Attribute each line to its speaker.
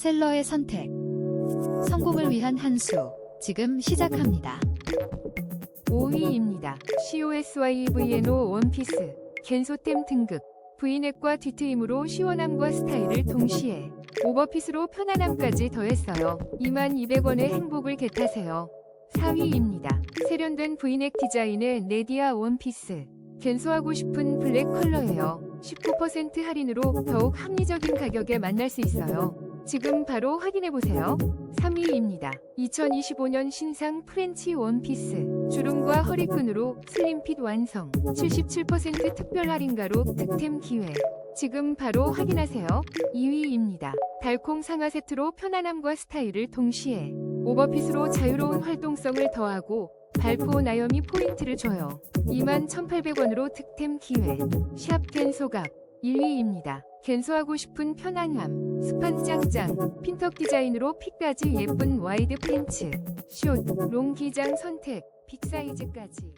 Speaker 1: 셀러의 선택. 성공을 위한 한 수. 지금 시작합니다.
Speaker 2: 5위입니다. COSYVNO 원피스, 겐소템 등급, V넥과 뒤트임으로 시원함과 스타일을 동시에 오버핏으로 편안함까지 더했어요. 2200원의 행복을 겟하세요. 4위입니다. 세련된 V넥 디자인의 네디아 원피스, 갠소하고 싶은 블랙 컬러예요. 19% 할인으로 더욱 합리적인 가격에 만날 수 있어요. 지금 바로 확인해보세요. 3위입니다. 2025년 신상 프렌치 원피스. 주름과 허리끈으로 슬림핏 완성. 77% 특별 할인가로 득템 기회. 지금 바로 확인하세요. 2위입니다. 달콩 상하 세트로 편안함과 스타일을 동시에 오버핏으로 자유로운 활동성을 더하고 발포 나염이 포인트를 줘요. 21,800원으로 득템 기회. 샵 겐소갑 1위입니다. 갠소하고 싶은 편안함, 스판 짱짱, 핀턱 디자인으로 핏까지 예쁜 와이드 팬츠, 숏, 롱 기장 선택, 빅 사이즈까지.